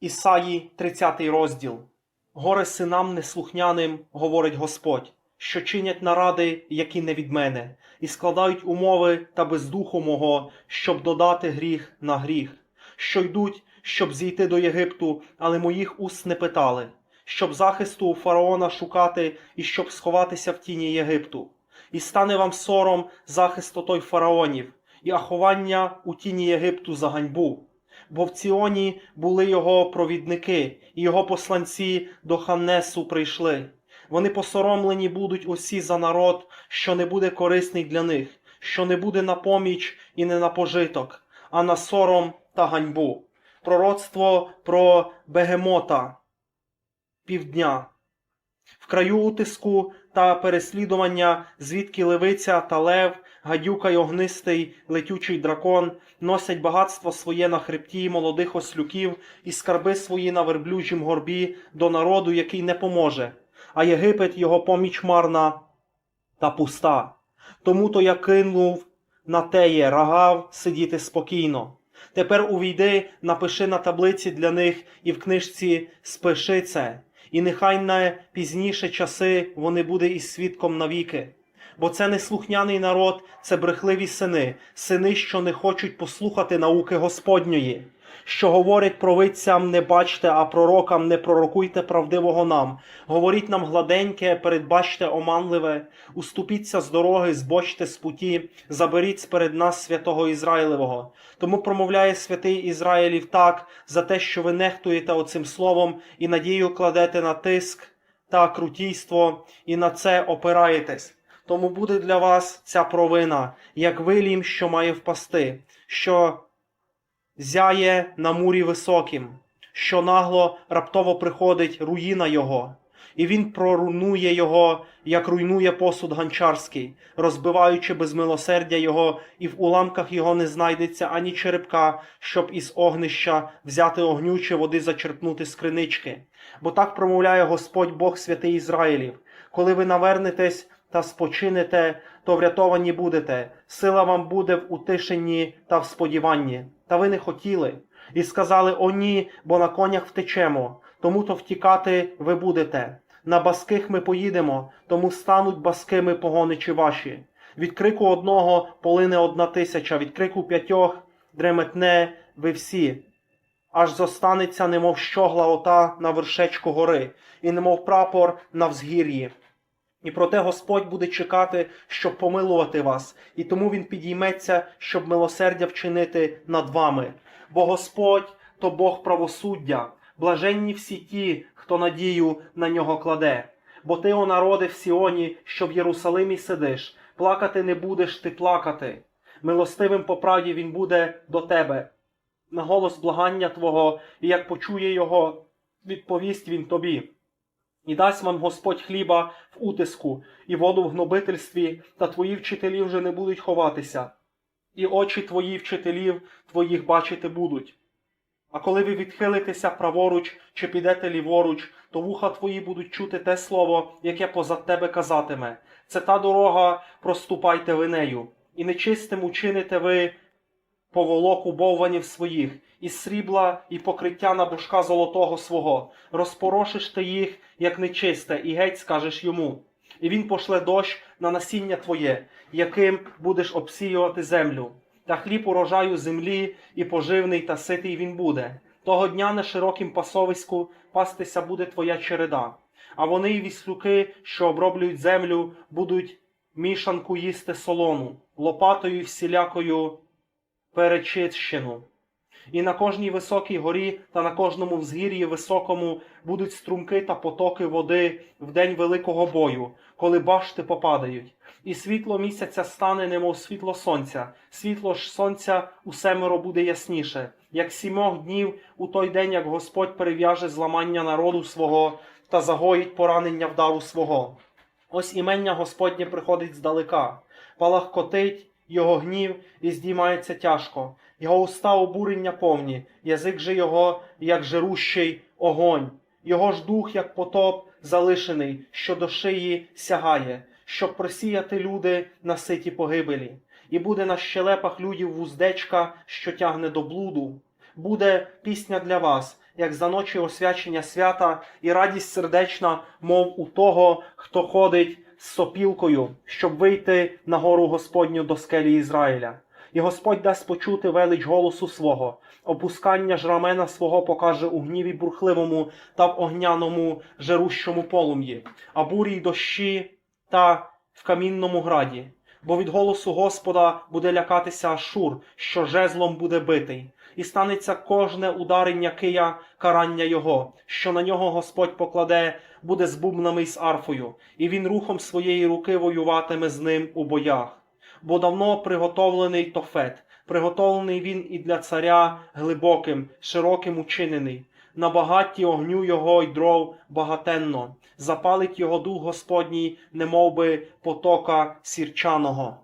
Ісаї, 30 розділ. Горе синам неслухняним, говорить Господь, що чинять наради, які не від мене, і складають умови та без духу мого, щоб додати гріх на гріх, що йдуть, щоб зійти до Єгипту, але моїх уст не питали, щоб захисту у фараона шукати і щоб сховатися в тіні Єгипту. І стане вам сором захисту той фараонів, і аховання у тіні Єгипту за ганьбу бо в Ціоні були його провідники, і його посланці до Ханнесу прийшли. Вони посоромлені будуть усі за народ, що не буде корисний для них, що не буде на поміч і не на пожиток, а на сором та ганьбу. Пророцтво про бегемота півдня. В краю утиску та переслідування, звідки левиця та лев, гадюка й огнистий летючий дракон носять багатство своє на хребті молодих ослюків і скарби свої на верблюжім горбі до народу, який не поможе, а Єгипет його поміч марна та пуста. Тому то я кинув на теє рагав сидіти спокійно. Тепер увійди, напиши на таблиці для них і в книжці спиши це, і нехай на пізніше часи вони буде із свідком навіки. Бо це не слухняний народ, це брехливі сини, сини, що не хочуть послухати науки Господньої, що говорять провидцям не бачте, а пророкам не пророкуйте правдивого нам. Говоріть нам гладеньке, передбачте оманливе, уступіться з дороги, збочте з путі, заберіть сперед нас святого Ізраїлевого. Тому промовляє святий Ізраїлів так за те, що ви нехтуєте оцим словом і надію кладете на тиск та крутійство, і на це опираєтесь. Тому буде для вас ця провина, як вилім, що має впасти, що зяє на мурі високим, що нагло раптово приходить руїна його, і він проруйнує його, як руйнує посуд ганчарський, розбиваючи без милосердя його, і в уламках його не знайдеться ані черепка, щоб із огнища взяти огню чи води зачерпнути з кринички. Бо так промовляє Господь Бог святий Ізраїлів, коли ви навернетесь та спочинете, то врятовані будете. Сила вам буде в утишенні та в сподіванні. Та ви не хотіли. І сказали: О, ні, бо на конях втечемо, тому то втікати ви будете. На баских ми поїдемо, тому стануть баскими погоничі ваші. Від крику одного полине одна тисяча, від крику п'ятьох дреметне ви всі. Аж зостанеться, немов щогла ота на вершечку гори, і немов прапор на взгір'ї. І проте Господь буде чекати, щоб помилувати вас, і тому Він підійметься, щоб милосердя вчинити над вами. Бо Господь то Бог правосуддя, блаженні всі ті, хто надію на нього кладе. Бо ти, о народи в Сіоні, що в Єрусалимі сидиш, плакати не будеш ти плакати. Милостивим по правді він буде до тебе. На голос благання Твого, і як почує його, відповість він тобі. І дасть вам Господь хліба в утиску, і воду в гнобительстві, та твої вчителі вже не будуть ховатися, і очі твої вчителів твоїх бачити будуть. А коли ви відхилитеся праворуч чи підете ліворуч, то вуха твої будуть чути те слово, яке позад тебе казатиме. Це та дорога, проступайте ви нею, і нечистим учините ви поволоку бовванів своїх, із срібла і покриття на бушка золотого свого, розпорошиш ти їх, як нечисте, і геть скажеш йому. І він пошле дощ на насіння твоє, яким будеш обсіювати землю, та хліб урожаю землі, і поживний та ситий він буде. Того дня на широкім пасовиську пастися буде твоя череда, а вони віслюки, що оброблюють землю, будуть мішанку їсти солону, лопатою всілякою перечищену. І на кожній високій горі та на кожному взгір'ї високому будуть струмки та потоки води в день великого бою, коли башти попадають. І світло місяця стане, немов світло сонця, світло ж сонця у семеро буде ясніше, як сімох днів у той день, як Господь перев'яже зламання народу свого та загоїть поранення вдару свого. Ось імення Господнє приходить здалека, палахкотить його гнів і здіймається тяжко, його уста обурення повні, язик же його, як жирущий огонь, його ж дух, як потоп, залишений, що до шиї сягає, щоб просіяти люди на ситі погибелі, і буде на щелепах людів вуздечка, що тягне до блуду. Буде пісня для вас, як за ночі освячення свята, і радість сердечна, мов у того, хто ходить з сопілкою, щоб вийти на гору Господню до скелі Ізраїля. І Господь дасть почути велич голосу свого, опускання ж рамена свого покаже у гніві бурхливому та в огняному жерущому полум'ї, а бурі й дощі та в камінному граді. Бо від голосу Господа буде лякатися Ашур, що жезлом буде битий, і станеться кожне ударення кия карання його, що на нього Господь покладе, буде з бубнами й з арфою, і він рухом своєї руки воюватиме з ним у боях. Бо давно приготовлений тофет, приготовлений він і для царя глибоким, широким учинений. На багатті огню його й дров багатенно, запалить його дух Господній, немов би потока сірчаного.